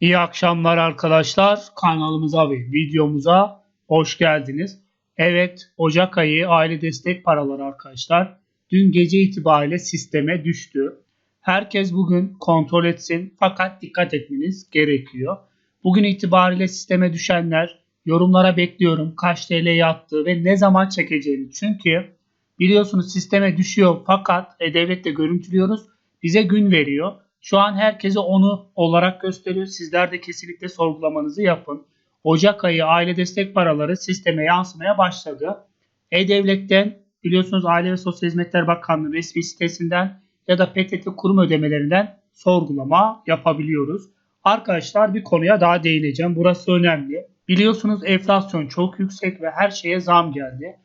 İyi akşamlar arkadaşlar. Kanalımıza ve videomuza hoş geldiniz. Evet, Ocak ayı aile destek paraları arkadaşlar. Dün gece itibariyle sisteme düştü. Herkes bugün kontrol etsin fakat dikkat etmeniz gerekiyor. Bugün itibariyle sisteme düşenler yorumlara bekliyorum kaç TL yattı ve ne zaman çekeceğini. Çünkü biliyorsunuz sisteme düşüyor fakat e-devlette görüntülüyoruz. Bize gün veriyor. Şu an herkese onu olarak gösteriyor. Sizler de kesinlikle sorgulamanızı yapın. Ocak ayı aile destek paraları sisteme yansımaya başladı. E-Devlet'ten biliyorsunuz Aile ve Sosyal Hizmetler Bakanlığı resmi sitesinden ya da PTT kurum ödemelerinden sorgulama yapabiliyoruz. Arkadaşlar bir konuya daha değineceğim. Burası önemli. Biliyorsunuz enflasyon çok yüksek ve her şeye zam geldi.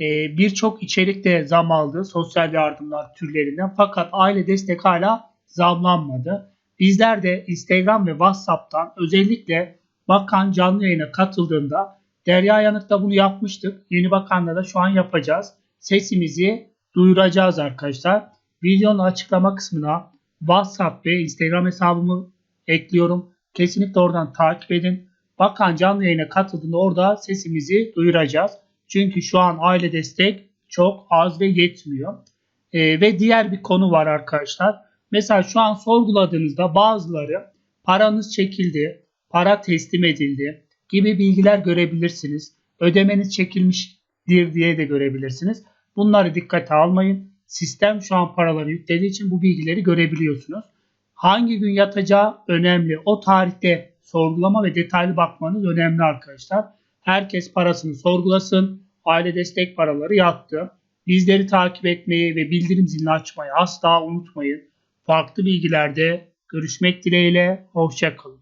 Ee, Birçok içerikte zam aldı sosyal yardımlar türlerinden fakat aile destek hala zamlanmadı. Bizler de Instagram ve WhatsApp'tan özellikle bakan canlı yayına katıldığında Derya Yanık'ta bunu yapmıştık. Yeni bakanla da şu an yapacağız. Sesimizi duyuracağız arkadaşlar. Videonun açıklama kısmına WhatsApp ve Instagram hesabımı ekliyorum. Kesinlikle oradan takip edin. Bakan canlı yayına katıldığında orada sesimizi duyuracağız. Çünkü şu an aile destek çok az ve yetmiyor. Ee, ve diğer bir konu var arkadaşlar. Mesela şu an sorguladığınızda bazıları paranız çekildi, para teslim edildi gibi bilgiler görebilirsiniz. Ödemeniz çekilmiştir diye de görebilirsiniz. Bunları dikkate almayın. Sistem şu an paraları yüklediği için bu bilgileri görebiliyorsunuz. Hangi gün yatacağı önemli. O tarihte sorgulama ve detaylı bakmanız önemli arkadaşlar. Herkes parasını sorgulasın. Aile destek paraları yattı. Bizleri takip etmeyi ve bildirim zilini açmayı asla unutmayın. Farklı bilgilerde görüşmek dileğiyle. Hoşçakalın.